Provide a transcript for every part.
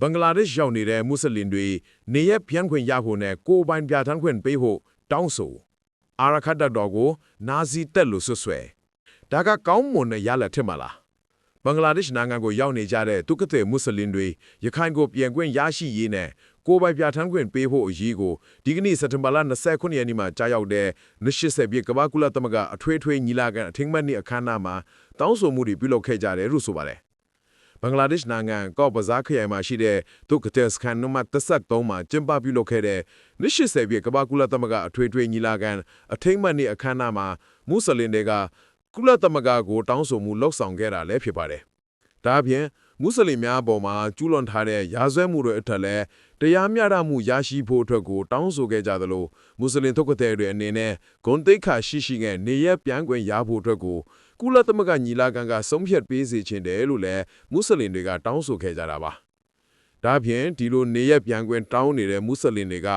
ဘင်္ဂလားဒေ့ရှ်ရောက်နေတဲ့မွတ်စလင်တွေနေရပြန်ခွင့်ရဖို့နဲ့ကိုယ်ပိုင်ပြဋ္ဌာန်းခွင့်ပေးဖို့တောင်းဆိုအာရခတ်တပ်တော်ကိုနာဇီတက်လို့ဆွဆွဲဒါကကောင်းမွန်တဲ့ရလဒ်ထင်မလားဘင်္ဂလားဒေ့ရှ်နိုင်ငံကိုရောက်နေကြတဲ့သူကတဲ့မွတ်စလင်တွေရခိုင်ကိုပြန်ခွင့်ရရှိရေးနဲ့ကိုယ်ပိုင်ပြဋ္ဌာန်းခွင့်ပေးဖို့အရေးကိုဒီကနေ့စက်တင်ဘာလ29ရက်နေ့မှာကြာရောက်တဲ့80ပြည့်ကမ္ဘာကုလသမဂ္ဂအထွေထွေညီလာခံအထင်မှတ်နေ့အခမ်းအနားမှာတောင်းဆိုမှုတွေပြုလုပ်ခဲ့ကြတယ်လို့ဆိုပါတယ်ဘ င်္ဂလားဒေ့ရှ်နိုင်ငံကော့ဘဇားခရိုင်မှာရှိတဲ့ဒုက္ခသည်စခန်းနံပါတ်33မှာကျင်းပပြုလုပ်ခဲ့တဲ့80ပြည့်ကမ္ဘာကုလသမဂ္ဂအထွေထွေညီလာခံအထိမ်းအမှတ်နေ့အခမ်းအနားမှာမွတ်စလင်တွေကကုလသမဂ္ဂကိုတောင်းဆိုမှုလှုပ်ဆောင်ခဲ့တာလည်းဖြစ်ပါတယ်။ဒါအပြင် မွတ်စလင်များအပေါ်မှာကျူးလွန်ထားတဲ့ရာဇဝတ်မှုတွေအထက်လည်းတရားမျှတမှုရရှိဖို့အတွက်ကိုတောင်းဆိုခဲ့ကြသလိုမွတ်စလင်ဒုက္ခသည်တွေအနေနဲ့ဂုဏ်သိက္ခာရှိရှိနဲ့နေရပြန်ခွင့်ရဖို့အတွက်ကိုကုလသမဂ္ဂညီလာခံကဆုံးဖြတ်ပေးစေချင်တယ်လို့လည်းမွတ်စလင်တွေကတောင်းဆိုခဲ့ကြတာပါ။ဒါ့အပြင်ဒီလိုနေရပြန်ခွင့်တောင်းနေတဲ့မွတ်စလင်တွေက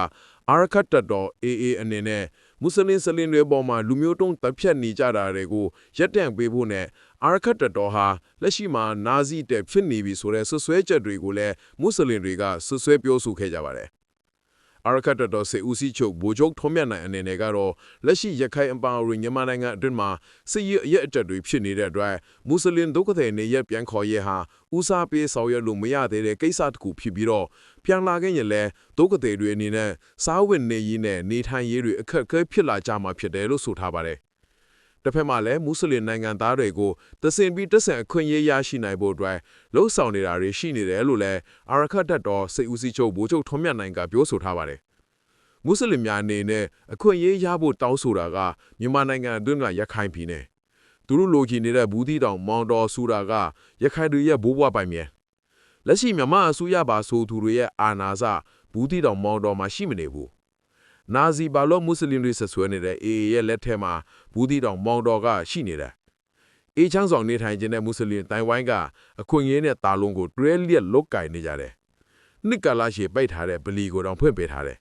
အာရခတ်တပ်တော် AA အနေနဲ့ မွတ်စလင်စလင်တွေပေါ်မှာလူမျိုးတုံးတပ်ဖြတ်နေကြတာတွေကိုရပ်တန့်ပေးဖို့နဲ့အာရခတ်တပ်တော်ဟာလက်ရှိမှာနာဇီတဲ့ဖြစ်နေပြီဆိုတဲ့ဆွဆွဲချက်တွေကိုလည်းမွတ်စလင်တွေကဆွဆွဲပြောဆိုခဲ့ကြပါတယ်။ အာရခတ်တပ်တော်စေဦးစီးချုပ်ဗိုလ်ချုပ်ထွန်းမြတ်နိုင်အနေနဲ့ကတော့လက်ရှိရခိုင်အပါအဝင်မြန်မာနိုင်ငံအတွင်းမှာစစ်ရေးအရက်အတက်တွေဖြစ်နေတဲ့အတွက်မွတ်စလင်ဒုက္ခသည်နေရက်ပြန်ခေါ်ရေးဟာဦးစားပေးဆောင်ရွက်လို့မရသေးတဲ့ကိစ္စတစ်ခုဖြစ်ပြီးတော့ပြန်လာခဲ့ရင်လည်းဒုက္ခသည်တွေအနေနဲ့စားဝတ်နေရေးနဲ့နေထိုင်ရေးတွေအခက်အခဲဖြစ်လာကြမှာဖြစ်တယ်လို့ဆိုထားပါတယ် တစ်ဖက်မှာလည်းမွတ်စလင်နိုင်ငံသားတွေကိုတဆင်ပြီးတဆင်အခွင့်အရေးရရှိနိုင်ဖို့အတွက်လှုံ့ဆော်နေတာတွေရှိနေတယ်လို့လည်းအာရခတ်တပ်တော်စေဦးစီးချုပ်ဗိုလ်ချုပ်ထွန်းမြတ်နိုင်ကပြောဆိုထားပါတယ်။မွတ်စလင်များအနေနဲ့အခွင့်အရေးရဖို့တောင်းဆိုတာကမြန်မာနိုင်ငံအတွင်းကရခိုင်ပြည်နယ်သူတို့လိုချင်နေတဲ့ဘူးသီးတောင်မောင်တော်ဆိုတာကရခိုင်တွေရဲ့ဘိုးဘွားပိုင်မြေလက်ရှိမြန်မာအစိုးရပါဆိုသူတွေရဲ့အာဏာစဘူးသီးတောင်မောင်တော်မှာရှိမနေဘူး နာဇီဘာလို့မွတ်စလင်တွေဆက်ဆွဲနေတဲ့ AA ရဲ့လက်ထက်မှာဘူးသီးတောင်မောင်တော်ကရှိနေတယ်အေးချမ်းဆောင်နေထိုင်ခြင်းတဲ့မွတ်စလင်တိုင်ဝိုင်းကအခွင့်အရေးနဲ့တာလုံးကိုတွဲလျက်လုတ်ကင်နေကြတယ်နှစ်ကလာရှေပိတ်ထားတဲ့ဗလီကိုတောင်ဖွင့်ပေးထားတယ်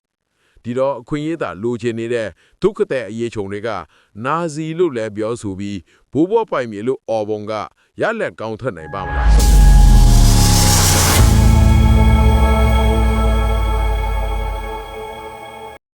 ဒီတော့အခွင့်အရေးသာလိုချင်နေတဲ့ဒုက္ခတဲ့အရေးချုံတွေကနာဇီလို့လည်းပြောဆိုပြီးဘိုးဘွားပိုင်မြေလို့အော်ပုံကရလက်ကောင်းထွက်နိုင်ပါမလား